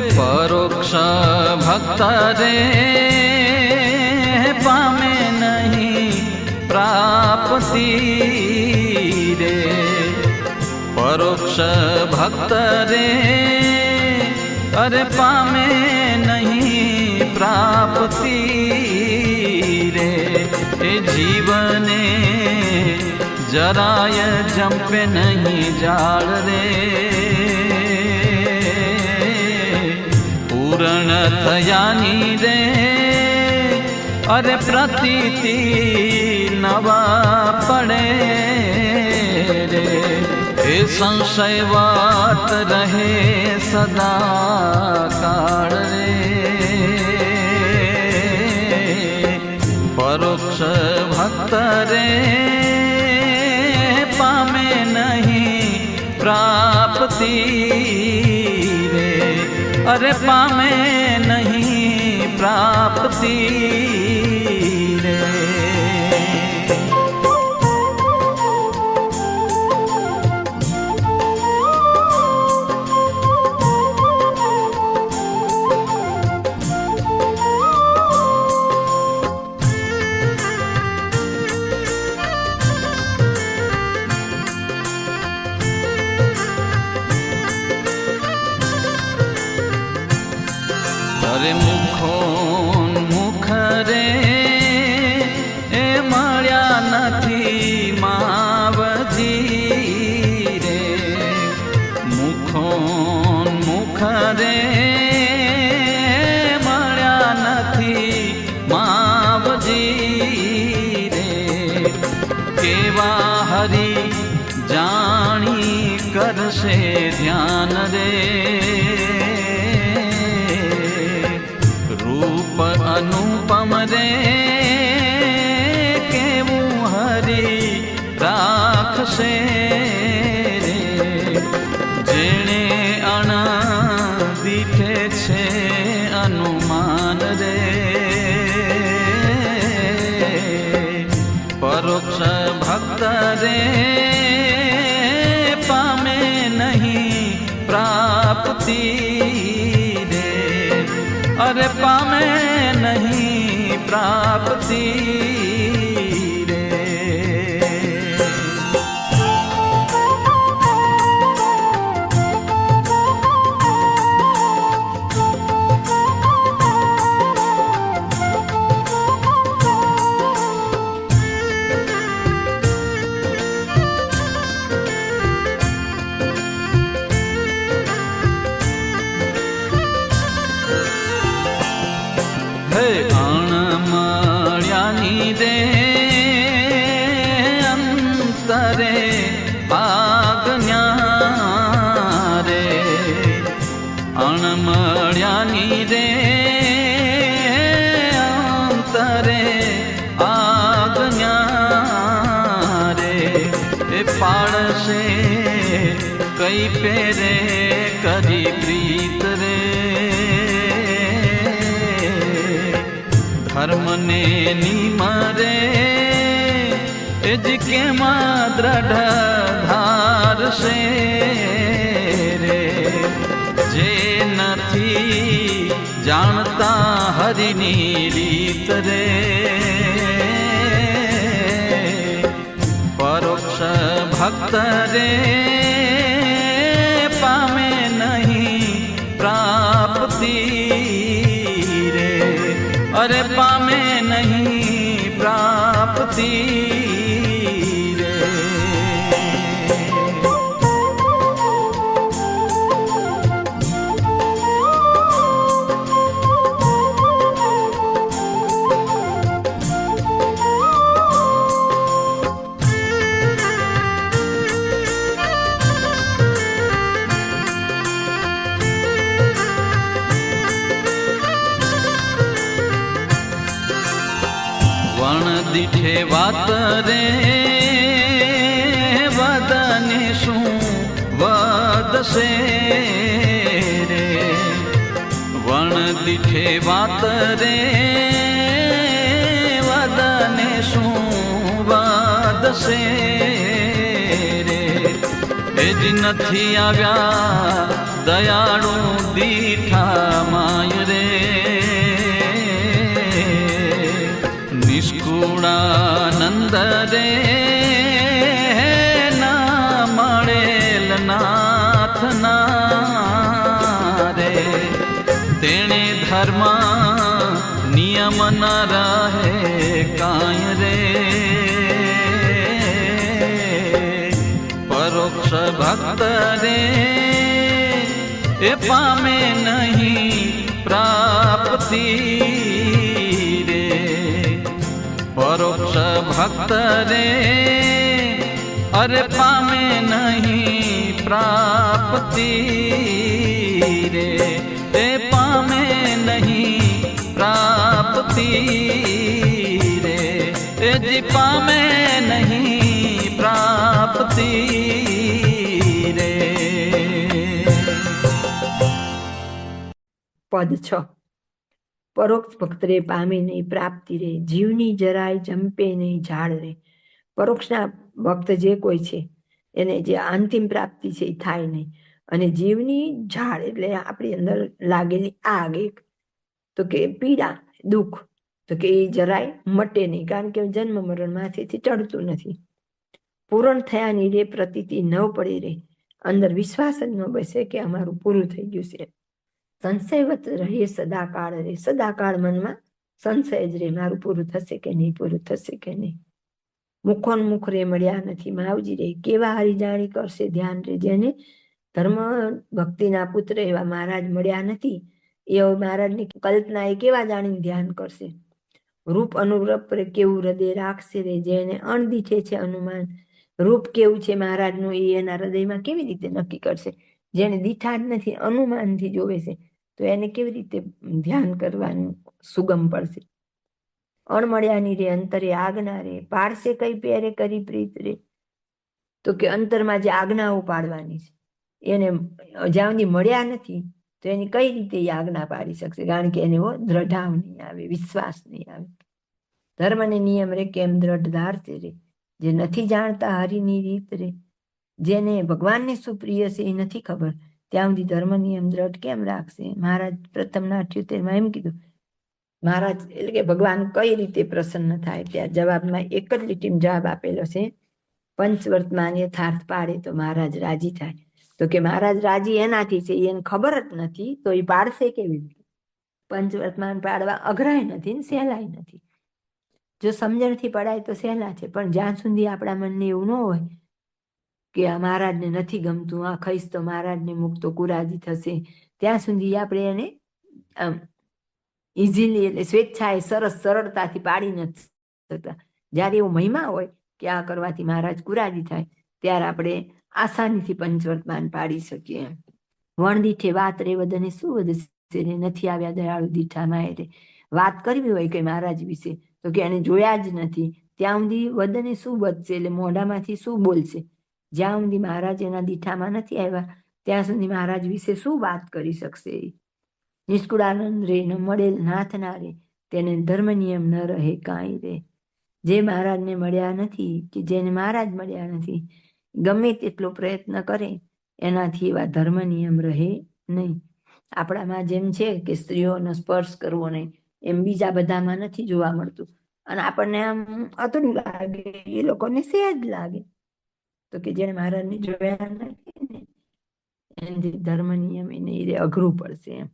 પરોક્ષ ભક્ત રે પામે નહીં પ્રાપ્તિ રે પરોક્ષ ભક્ત રે અરે પામે નહીં પ્રાપ્તિ રે એ જીવને જરાય જંપે નહીં જાળ રે પૂર્ણ થયાની રે અરે પ્રતીતિ નવા પડે રે એ સંશય વાત રહે સદા કાળ રે પરોક્ષ ભક્ત રે પામે નહીં પ્રાપ્તિ રે અરે પામે નહીં પ્રાપ્તિ અરે મુખો મુખરે એ મળ્યા નથી માવજી રે. મુખો મુખરે મળ્યા નથી માવજી રે. કેવા હરી જાણી કરશે ધ્યાન રે. અનુપમ રે કેવું હરી રાખશે જેણે અણા દીઠે છે અનુમાન રે. પરોક્ષ ભક્ત રે પામે નહીં પ્રાપ્તિ રે. અરે પામે પ્રાપ્તિ. અંતરે આજ્ઞા રે અણ મળ્યાની રે અંતરે આજ્ઞા રે એ પાડશે કઈ પેરે કરી પ્રીત રે ધર્મને નિમરે એ જ કેમાં દ્રઢ ધારશે રે જે નથી જાણતા હરિની રીત રે પરોક્ષ ભક્ત રે પામે નહીં પ્રાપ્તિ રે અરે પામે દીઠે વાત રે વદને શું વદશે રે? વણ દીઠે વાત રે વદને શું વદશે રે? એ જ નથી આવ્યા દયાળુ દીઠા માય રે. નિષ્કુળાનંદ રે ના મળેલ રે. તેણે ધર્મ નિયમ ન રહે કાંઈ રે. પરોક્ષ ભક્ત રે, એ પામે નહીં પ્રાપ્તિ રે. પરોક્ષ ભક્ત રે અરે પામે નહીં પ્રાપ્તિ રે એ પામે નહીં પ્રાપ્તિ રે એ જી પામે નહીં પ્રાપ્તિ રે પદ છ પરોક્ષ ભક્તરે પામે નહીં, પ્રાપ્તિ રે, જીવની જરાય જંપે નહીં, ઝાડ રે. પરોક્ષના ભક્ત જે કોઈ છે, એને જે અંતિમ પ્રાપ્તિ છે એ થાય નહીં. અને જીવની ઝાડ એટલે આપણી અંદર લાગેલી આગ એક. તો કે પીડા, દુઃખ, તો કે એ જરાય મટે નહીં, કારણ કે જન્મ મરણ માથેથી ચડતું નથી. પૂરણ થયાની રે, પ્રતીતિ ન પડી રે. અંદર વિશ્વાસ જ ન બેસે કે અમારું પૂરું થઈ ગયું છે. સંશયવત રહે સદાકાળ રે સદાકાળ મનમાં સંશય જ રે મારું પૂરું થશે કે નહીં, પૂરું થશે કે નહીં? મુખોન મુખ રે મળ્યા નથી, માવજી રે. કેવા હરી જાણી કરશે ધ્યાન રે? જેને ધર્મ ભક્તિના પુત્ર એવા મહારાજ મળ્યા નથી એ મહારાજની કલ્પના એ કેવા જાણીને ધ્યાન કરશે? રૂપ અનુરૂપ રે કેવું હૃદય રાખશે રે? જેને અણદીઠે છે અનુમાન. રૂપ કેવું છે મહારાજનું એ એના હૃદયમાં કેવી રીતે નક્કી કરશે? જેને દીઠા જ નથી, અનુમાનથી જોવે છે. તો એને કેવી રીતે ધ્યાન કરવાનું સુગમ પડશે? અણમળ્યાની રે, અંતરે આજ્ઞા રે પાડશે કઈ પેરે કરી પ્રીત રે? તો કે અંતરમાં જે આજ્ઞાઓ પાડવાની છે, એને જ્યાં મળ્યા નથી, તો એની કઈ રીતે એ આજ્ઞા પાડી શકશે? કારણ કે એને એવો દ્રઢાવ નહીં આવે, વિશ્વાસ નહીં આવે. ધર્મને નિયમ રે કેમ દ્રઢ ધારશે રે, જે નથી જાણતા હરિની રીત રે. જેને ભગવાનને શું પ્રિય છે એ નથી ખબર ત્યાં સુધી ધર્મ નિયમ દ્રઢ કેમ રાખશે? મહારાજ પ્રથમના અઠ્યોતેરમાં એમ કીધું, મહારાજ, એટલે કે ભગવાન કઈ રીતે પ્રસન્ન થાય? ત્યાં જવાબમાં એક જ લીટીમાં જવાબ આપેલો છે પંચવર્તમાન યથાર્થ પાડે તો મહારાજ રાજી થાય. તો કે, મહારાજ રાજી એનાથી છે? એને ખબર જ નથી, તો એ પાડશે કેવી રીતે? પંચવર્તમાન પાડવા અઘરાય નથી ને સહેલાય નથી. જો સમજણથી પડાય તો સહેલા છે, પણ જ્યાં સુધી આપણા મનને એવું ન હોય કે આ મહારાજને નથી ગમતું, આ ખાઈશ તો મહારાજને મુક્તો કુરાજી થશે. ત્યાં સુધી આપણે એને, આમ ઇઝીલી એટલે સ્વેચ્છાએ સરસ સરળતાથી પાડી નથી શકતા. જ્યારે એવો મહિમા હોય કે આ કરવાથી મહારાજ કુરાજી થાય, ત્યારે આપણે આસાનીથી પંચવર્તમાન પાડી શકીએ વણ દીઠે વાત રે વધને શું વધશે ને નથી આવ્યા દયાળુ દીઠા માએ રે. વાત કરવી હોય કે મહારાજ વિશે, તો કે એને જોયા જ નથી. ત્યાં સુધી વધને શું વધશે એટલે મોઢામાંથી શું બોલશે? જ્યાં સુધી મહારાજ એના દીઠામાં નથી આવ્યા. ત્યાં સુધી મહારાજ વિશે શું વાત કરી શકશે? નિષ્કુળાનંદ રે, ન મળેલ નાથ ના રે, તેને ધર્મ નિયમ ન રહે કાંઈ રે. જે મહારાજને મળ્યા નથી કે જેને મહારાજ મળ્યા નથી, ગમે તેટલો પ્રયત્ન કરે, એનાથી એવા ધર્મ નિયમ રહે નહીં. આપણામાં જેમ છે કે સ્ત્રીઓનો સ્પર્શ કરવો નહીં, એમ બીજા બધામાં નથી જોવા મળતું. અને આપણને આમ અતડું લાગે, એ લોકોને સહેજ લાગે. તો કે જેને મહારાજને જોયા નથી ને એનાથી ધર્મ નિયમ એને એ અઘરું પડશે એમ.